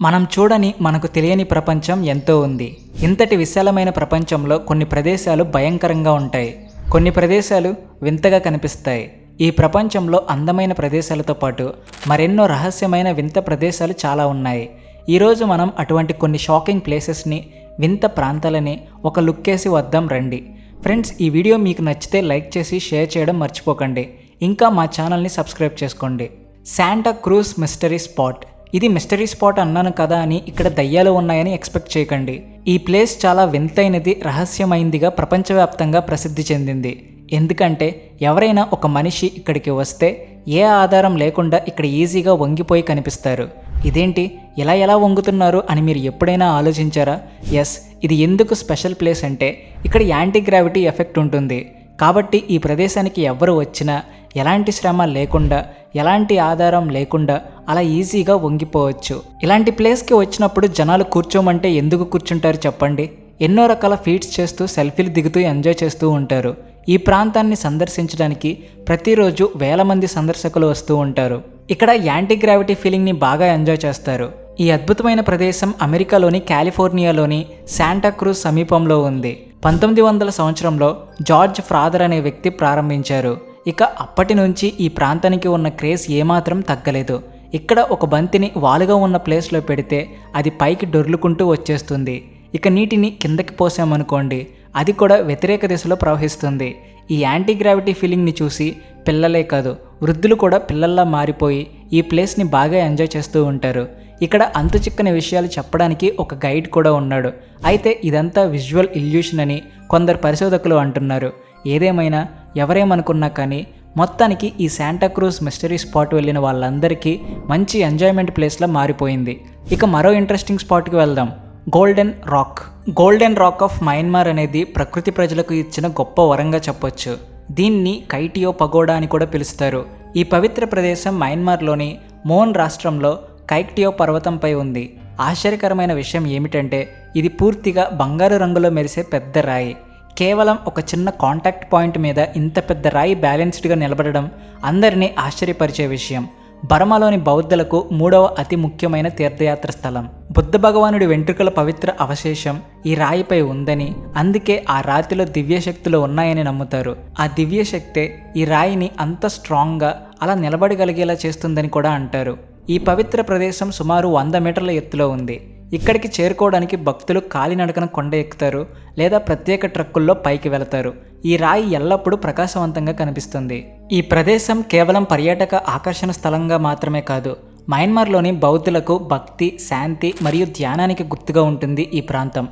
మనం చూడని మనకు తెలియని ప్రపంచం ఎంతో ఉంది. ఇంతటి విశాలమైన ప్రపంచంలో కొన్ని ప్రదేశాలు భయంకరంగా ఉంటాయి. కొన్ని ప్రదేశాలు వింతగా కనిపిస్తాయి. ఈ ప్రపంచంలో అందమైన ప్రదేశాలతో పాటు మరెన్నో రహస్యమైన వింత ప్రదేశాలు చాలా ఉన్నాయి. ఈరోజు మనం అటువంటి కొన్ని షాకింగ్ ప్లేసెస్ని వింత ప్రాంతాలని ఒక లుక్కేసి వద్దాం రండి. ఫ్రెండ్స్ ఈ వీడియో మీకు నచ్చితే లైక్ చేసి షేర్ చేయడం మర్చిపోకండి. ఇంకా మా ఛానల్ని సబ్స్క్రైబ్ చేసుకోండి. Santa Cruz mystery spot. ఇది మిస్టరీ స్పాట్ అన్నాను కదా అని ఇక్కడ దయ్యాలు ఉన్నాయని ఎక్స్పెక్ట్ చేయకండి. ఈ ప్లేస్ చాలా వింతైనది రహస్యమైందిగా ప్రపంచవ్యాప్తంగా ప్రసిద్ధి చెందింది. ఎందుకంటే ఎవరైనా ఒక మనిషి ఇక్కడికి వస్తే ఏ ఆధారం లేకుండా ఇక్కడ ఈజీగా వంగిపోయి కనిపిస్తారు. ఇదేంటి ఇలా ఎలా వంగుతున్నారు అని మీరు ఎప్పుడైనా ఆలోచించారా? ఎస్ ఇది ఎందుకు స్పెషల్ ప్లేస్ అంటే ఇక్కడ యాంటీ గ్రావిటీ ఎఫెక్ట్ ఉంటుంది. కాబట్టి ఈ ప్రదేశానికి ఎవరు వచ్చినా ఎలాంటి శ్రమ లేకుండా ఎలాంటి ఆధారం లేకుండా అలా ఈజీగా వంగిపోవచ్చు. ఇలాంటి ప్లేస్కి వచ్చినప్పుడు జనాలు కూర్చోమంటే ఎందుకు కూర్చుంటారు చెప్పండి? ఎన్నో రకాల ఫీట్స్ చేస్తూ సెల్ఫీలు దిగుతూ ఎంజాయ్ చేస్తూ ఉంటారు. ఈ ప్రాంతాన్ని సందర్శించడానికి ప్రతిరోజు వేల మంది సందర్శకులు వస్తూ ఉంటారు. ఇక్కడ యాంటీ గ్రావిటీ ఫీలింగ్ని బాగా ఎంజాయ్ చేస్తారు. ఈ అద్భుతమైన ప్రదేశం అమెరికాలోని కాలిఫోర్నియాలోని శాంటా క్రూజ్ సమీపంలో ఉంది. పంతొమ్మిది వందల సంవత్సరంలో జార్జ్ ఫ్రాదర్ అనే వ్యక్తి ప్రారంభించారు. ఇక అప్పటి నుంచి ఈ ప్రాంతానికి ఉన్న క్రేజ్ ఏమాత్రం తగ్గలేదు. ఇక్కడ ఒక బంతిని వాలుగా ఉన్న ప్లేస్లో పెడితే అది పైకి డొర్లుకుంటూ వచ్చేస్తుంది. ఇక నీటిని కిందకి పోసామనుకోండి అది కూడా వ్యతిరేక దిశలో ప్రవహిస్తుంది. ఈ యాంటీ గ్రావిటీ ఫీలింగ్ని చూసి పిల్లలే కాదు వృద్ధులు కూడా పిల్లల్లా మారిపోయి ఈ ప్లేస్ని బాగా ఎంజాయ్ చేస్తూ ఉంటారు. ఇక్కడ అంతు చిక్కని విషయాలు చెప్పడానికి ఒక గైడ్ కూడా ఉన్నాడు. అయితే ఇదంతా విజువల్ ఇల్యూషన్ అని కొందరు పరిశోధకులు అంటున్నారు. ఏదేమైనా ఎవరేమనుకున్నా కానీ మొత్తానికి ఈ శాంటాక్రూజ్ మిస్టరీ స్పాట్ వెళ్ళిన వాళ్ళందరికీ మంచి ఎంజాయ్మెంట్ ప్లేస్లా మారిపోయింది. ఇక మరో ఇంట్రెస్టింగ్ స్పాట్కి వెళ్దాం. Golden rock golden rock of Myanmar అనేది ప్రకృతి ప్రజలకు ఇచ్చిన గొప్ప వరంగా చెప్పొచ్చు. దీన్ని కైటియో పగోడా అని కూడా పిలుస్తారు. ఈ పవిత్ర ప్రదేశం మయన్మార్లోని మోన్ రాష్ట్రంలో కైక్టియో పర్వతంపై ఉంది. ఆశ్చర్యకరమైన విషయం ఏమిటంటే ఇది పూర్తిగా బంగారు రంగులో మెరిసే పెద్ద రాయి. కేవలం ఒక చిన్న కాంటాక్ట్ పాయింట్ మీద ఇంత పెద్ద రాయి బ్యాలెన్స్డ్గా నిలబడడం అందరినీ ఆశ్చర్యపరిచే విషయం. బర్మాలోని బౌద్ధులకు మూడవ అతి ముఖ్యమైన తీర్థయాత్ర స్థలం. బుద్ధ భగవానుడి వెంట్రుకల పవిత్ర అవశేషం ఈ రాయిపై ఉందని అందుకే ఆ రాతిలో దివ్యశక్తులు ఉన్నాయని నమ్ముతారు. ఆ దివ్యశక్తే ఈ రాయిని అంత స్ట్రాంగ్గా అలా నిలబడగలిగేలా చేస్తుందని కూడా అంటారు. ఈ పవిత్ర ప్రదేశం సుమారు వంద మీటర్ల ఎత్తులో ఉంది. ఇక్కడికి చేరుకోవడానికి భక్తులు కాలినడకన కొండ ఎక్కుతారు లేదా ప్రత్యేక ట్రక్కుల్లో పైకి వెళతారు. ఈ రాయి ఎల్లప్పుడూ ప్రకాశవంతంగా కనిపిస్తుంది. ఈ ప్రదేశం కేవలం పర్యాటక ఆకర్షణ స్థలంగా మాత్రమే కాదు మయన్మార్లోని బౌద్ధులకు భక్తి శాంతి మరియు ధ్యానానికి గుర్తుగా ఉంటుంది ఈ ప్రాంతం.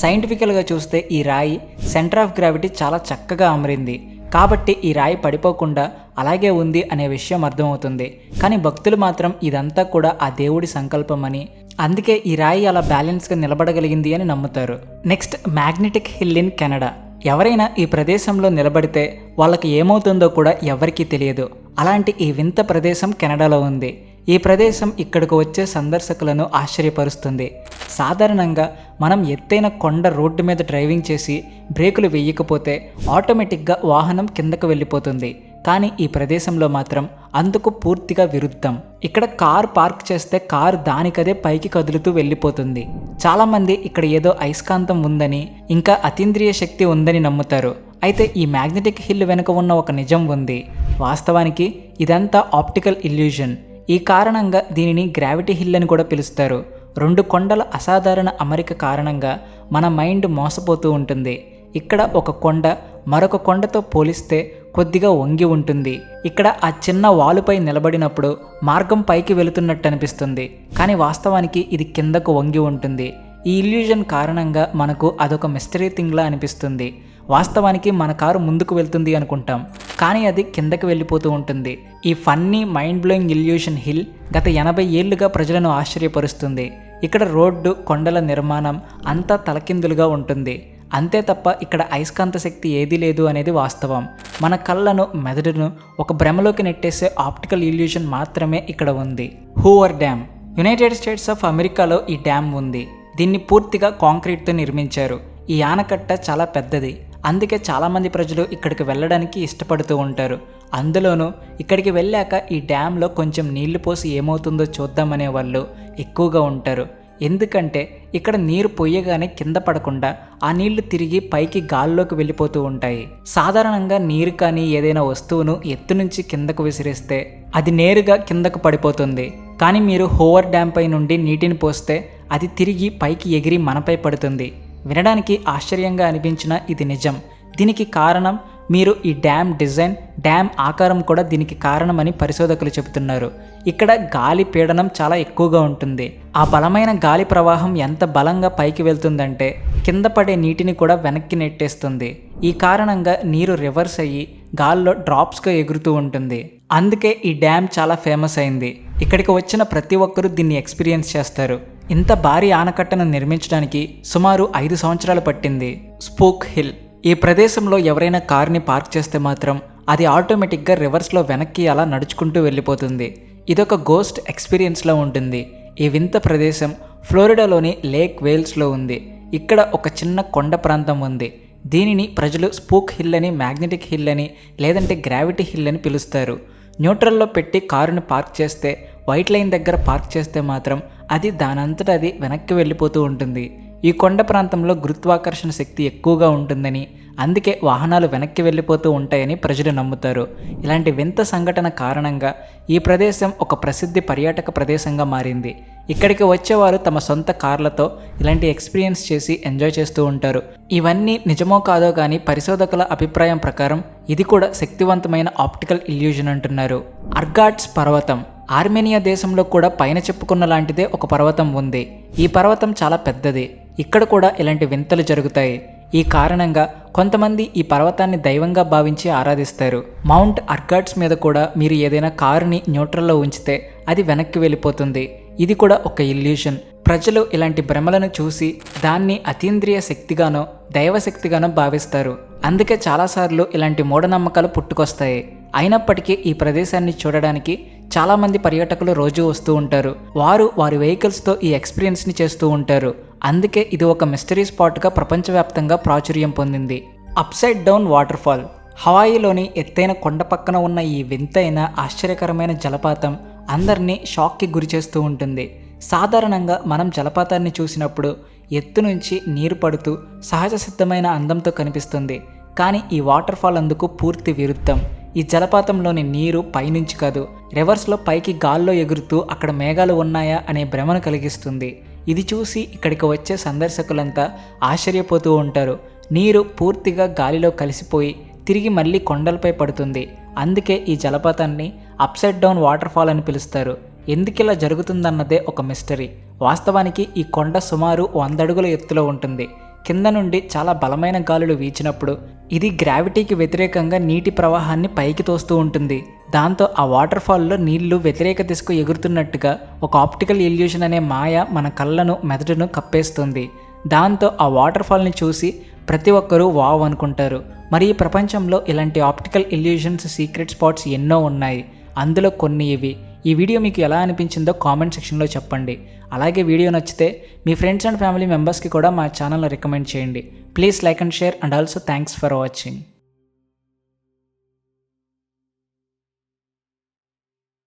సైంటిఫికల్గా చూస్తే ఈ రాయి సెంటర్ ఆఫ్ గ్రావిటీ చాలా చక్కగా అమరింది. కాబట్టి ఈ రాయి పడిపోకుండా అలాగే ఉంది అనే విషయం అర్థమవుతుంది. కానీ భక్తులు మాత్రం ఇదంతా కూడా ఆ దేవుడి సంకల్పం అని అందుకే ఈ రాయి అలా బ్యాలెన్స్గా నిలబడగలిగింది అని నమ్ముతారు. Next magnetic hill in Canada. ఎవరైనా ఈ ప్రదేశంలో నిలబడితే వాళ్ళకి ఏమవుతుందో కూడా ఎవరికీ తెలియదు. అలాంటి ఈ వింత ప్రదేశం కెనడాలో ఉంది. ఈ ప్రదేశం ఇక్కడికి వచ్చే సందర్శకులను ఆశ్చర్యపరుస్తుంది. సాధారణంగా మనం ఎత్తైన కొండ రోడ్డు మీద డ్రైవింగ్ చేసి బ్రేకులు వేయకపోతే ఆటోమేటిక్గా వాహనం కిందకు వెళ్ళిపోతుంది. కానీ ఈ ప్రదేశంలో మాత్రం అందుకు పూర్తిగా విరుద్ధం. ఇక్కడ కార్ పార్క్ చేస్తే కార్ దానికదే పైకి కదులుతూ వెళ్ళిపోతుంది. చాలామంది ఇక్కడ ఏదో అయస్కాంతం ఉందని ఇంకా అతీంద్రియ శక్తి ఉందని నమ్ముతారు. అయితే ఈ మ్యాగ్నెటిక్ హిల్ వెనుక ఉన్న ఒక నిజం ఉంది. వాస్తవానికి ఇదంతా ఆప్టికల్ ఇల్యూజన్. ఈ కారణంగా దీనిని గ్రావిటీ హిల్ అని కూడా పిలుస్తారు. రెండు కొండల అసాధారణ అమరిక కారణంగా మన మైండ్ మోసపోతూ ఉంటుంది. ఇక్కడ ఒక కొండ మరొక కొండతో పోలిస్తే కొద్దిగా వంగి ఉంటుంది. ఇక్కడ ఆ చిన్న వాలుపై నిలబడినప్పుడు మార్గం పైకి వెళుతున్నట్టు అనిపిస్తుంది కానీ వాస్తవానికి ఇది కిందకు వంగి ఉంటుంది. ఈ ఇల్యూజన్ కారణంగా మనకు అదొక మిస్టరీ థింగ్లా అనిపిస్తుంది. వాస్తవానికి మన కారు ముందుకు వెళ్తుంది అనుకుంటాం. కానీ అది కిందకి వెళ్ళిపోతూ ఉంటుంది. ఈ funny mind blowing illusion hill గత ఎనభై ఏళ్ళుగా ప్రజలను ఆశ్చర్యపరుస్తుంది. ఇక్కడ రోడ్డు కొండల నిర్మాణం అంతా తలకిందులుగా ఉంటుంది. అంతే తప్ప ఇక్కడ అయస్కాంత శక్తి ఏదీ లేదు అనేది వాస్తవం. మన కళ్ళను మెదడును ఒక భ్రమలోకి నెట్టేసే ఆప్టికల్ ఇల్యూషన్ మాత్రమే ఇక్కడ ఉంది. Hoover dam. United States of అమెరికాలో ఈ డ్యామ్ ఉంది. దీన్ని పూర్తిగా కాంక్రీట్తో నిర్మించారు. ఈ ఆనకట్ట చాలా పెద్దది. అందుకే చాలామంది ప్రజలు ఇక్కడికి వెళ్ళడానికి ఇష్టపడుతూ ఉంటారు. అందులోనూ ఇక్కడికి వెళ్ళాక ఈ డ్యాంలో కొంచెం నీళ్ళు పోసి ఏమవుతుందో చూద్దామనే వాళ్ళు ఎక్కువగా ఉంటారు. ఎందుకంటే ఇక్కడ నీరు పొయ్యగానే కింద పడకుండా ఆ నీళ్ళు తిరిగి పైకి గాల్లోకి వెళ్ళిపోతూ ఉంటాయి. సాధారణంగా నీరు కానీ ఏదైనా వస్తువును ఎత్తు నుంచి కిందకు విసిరిస్తే అది నేరుగా కిందకు పడిపోతుంది. కానీ మీరు హోవర్ డ్యామ్ పై నుండి నీటిని పోస్తే అది తిరిగి పైకి ఎగిరి మనపై పడుతుంది. వినడానికి ఆశ్చర్యంగా అనిపించిన ఇది నిజం. దీనికి కారణం మీరు ఈ డ్యామ్ డిజైన్ డ్యామ్ ఆకారం కూడా దీనికి కారణమని పరిశోధకులు చెబుతున్నారు. ఇక్కడ గాలి పీడనం చాలా ఎక్కువగా ఉంటుంది. ఆ బలమైన గాలి ప్రవాహం ఎంత బలంగా పైకి వెళ్తుందంటే కింద పడే నీటిని కూడా వెనక్కి నెట్టేస్తుంది. ఈ కారణంగా నీరు రివర్స్ అయ్యి గాల్లో డ్రాప్స్గా ఎగురుతూ ఉంటుంది. అందుకే ఈ డ్యామ్ చాలా ఫేమస్ అయింది. ఇక్కడికి వచ్చిన ప్రతి ఒక్కరూ దీన్ని ఎక్స్పీరియన్స్ చేస్తారు. ఇంత భారీ ఆనకట్టను నిర్మించడానికి సుమారు ఐదు సంవత్సరాలు పట్టింది. Spook hill. ఈ ప్రదేశంలో ఎవరైనా కార్ని పార్క్ చేస్తే మాత్రం అది ఆటోమేటిక్గా రివర్స్లో వెనక్కి అలా నడుచుకుంటూ వెళ్ళిపోతుంది. ఇదొక గోస్ట్ ఎక్స్పీరియన్స్లో ఉంటుంది. ఈ వింత ప్రదేశం ఫ్లోరిడాలోని లేక్ వేల్స్లో ఉంది. ఇక్కడ ఒక చిన్న కొండ ప్రాంతం ఉంది. దీనిని ప్రజలు స్పూక్ హిల్ అని మ్యాగ్నెటిక్ హిల్ అని లేదంటే గ్రావిటీ హిల్ అని పిలుస్తారు. న్యూట్రల్లో పెట్టి కారుని పార్క్ చేస్తే వైట్ లైన్ దగ్గర పార్క్ చేస్తే మాత్రం అది దానంతట అది వెనక్కి వెళ్ళిపోతూ ఉంటుంది. ఈ కొండ ప్రాంతంలో గురుత్వాకర్షణ శక్తి ఎక్కువగా ఉంటుందని అందుకే వాహనాలు వెనక్కి వెళ్ళిపోతూ ఉంటాయని ప్రజలు నమ్ముతారు. ఇలాంటి వింత సంఘటన కారణంగా ఈ ప్రదేశం ఒక ప్రసిద్ధి పర్యాటక ప్రదేశంగా మారింది. ఇక్కడికి వచ్చేవారు తమ సొంత కార్లతో ఇలాంటి ఎక్స్పీరియన్స్ చేసి ఎంజాయ్ చేస్తూ ఉంటారు. ఇవన్నీ నిజమో కాదో కానీ పరిశోధకుల అభిప్రాయం ప్రకారం ఇది కూడా శక్తివంతమైన ఆప్టికల్ ఇల్యూజన్ అంటున్నారు. అర్గాట్స్ పర్వతం. ఆర్మేనియా దేశంలో కూడా పైన చెప్పుకున్న లాంటిదే ఒక పర్వతం ఉంది. ఈ పర్వతం చాలా పెద్దది. ఇక్కడ కూడా ఇలాంటి వింతలు జరుగుతాయి. ఈ కారణంగా కొంతమంది ఈ పర్వతాన్ని దైవంగా భావించి ఆరాధిస్తారు. మౌంట్ అర్గాట్స్ మీద కూడా మీరు ఏదైనా కారుని న్యూట్రల్లో ఉంచితే అది వెనక్కి వెళ్ళిపోతుంది. ఇది కూడా ఒక ఇల్యూషన్. ప్రజలు ఇలాంటి భ్రమలను చూసి దాన్ని అతీంద్రియ శక్తిగానో దైవశక్తిగానో భావిస్తారు. అందుకే చాలాసార్లు ఇలాంటి మూఢనమ్మకాలు పుట్టుకొస్తాయి. అయినప్పటికీ ఈ ప్రదేశాన్ని చూడడానికి చాలామంది పర్యాటకులు రోజు వస్తూ ఉంటారు. వారు వారి వెహికల్స్తో ఈ ఎక్స్పీరియన్స్ని చేస్తూ ఉంటారు. అందుకే ఇది ఒక మిస్టరీ స్పాట్గా ప్రపంచవ్యాప్తంగా ప్రాచుర్యం పొందింది. అప్సైడ్ డౌన్ వాటర్ ఫాల్ హవాయిలోని ఎత్తైన కొండ పక్కన ఉన్న ఈ వింతైన ఆశ్చర్యకరమైన జలపాతం అందరినీ షాక్కి గురి చేస్తూ ఉంటుంది. సాధారణంగా మనం జలపాతాన్ని చూసినప్పుడు ఎత్తు నుంచి నీరు పడుతూ సహజ సిద్ధమైన అందంతో కనిపిస్తుంది. కానీ ఈ వాటర్ ఫాల్ అందుకు పూర్తి విరుద్ధం. ఈ జలపాతంలోని నీరు పైనుంచి కాదు రివర్స్లో పైకి గాల్లో ఎగురుతూ అక్కడ మేఘాలు ఉన్నాయా అనే భ్రమను కలిగిస్తుంది. ఇది చూసి ఇక్కడికి వచ్చే సందర్శకులంతా ఆశ్చర్యపోతూ ఉంటారు. నీరు పూర్తిగా గాలిలో కలిసిపోయి తిరిగి మళ్ళీ కొండలపై పడుతుంది. అందుకే ఈ జలపాతాన్ని అప్సైడ్ డౌన్ వాటర్ ఫాల్ అని పిలుస్తారు. ఎందుకు ఇలా జరుగుతుందన్నదే ఒక మిస్టరీ వాస్తవానికి ఈ కొండ సుమారు వంద అడుగుల ఎత్తులో ఉంటుంది. కింద నుండి చాలా బలమైన గాలులు వీచినప్పుడు ఇది గ్రావిటీకి వ్యతిరేకంగా నీటి ప్రవాహాన్ని పైకి తోస్తూ ఉంటుంది. దాంతో ఆ వాటర్ ఫాల్లో నీళ్ళు వ్యతిరేక దిశకు ఎగురుతున్నట్టుగా ఒక ఆప్టికల్ ఇల్యూషన్ అనే మాయ మన కళ్ళను మెదడును కప్పేస్తుంది. దాంతో ఆ వాటర్ ఫాల్ని చూసి ప్రతి ఒక్కరూ వావ్ అనుకుంటారు. మరి ఈ ప్రపంచంలో ఇలాంటి ఆప్టికల్ ఇల్యూషన్స్ సీక్రెట్ స్పాట్స్ ఎన్నో ఉన్నాయి. అందులో కొన్ని ఇవి. ఈ వీడియో మీకు ఎలా అనిపించిందో కామెంట్ సెక్షన్లో చెప్పండి. అలాగే వీడియో నచ్చితే మీ ఫ్రెండ్స్ అండ్ ఫ్యామిలీ మెంబర్స్కి కూడా మా ఛానల్ని రికమెండ్ చేయండి. Please like and share and also thanks for watching.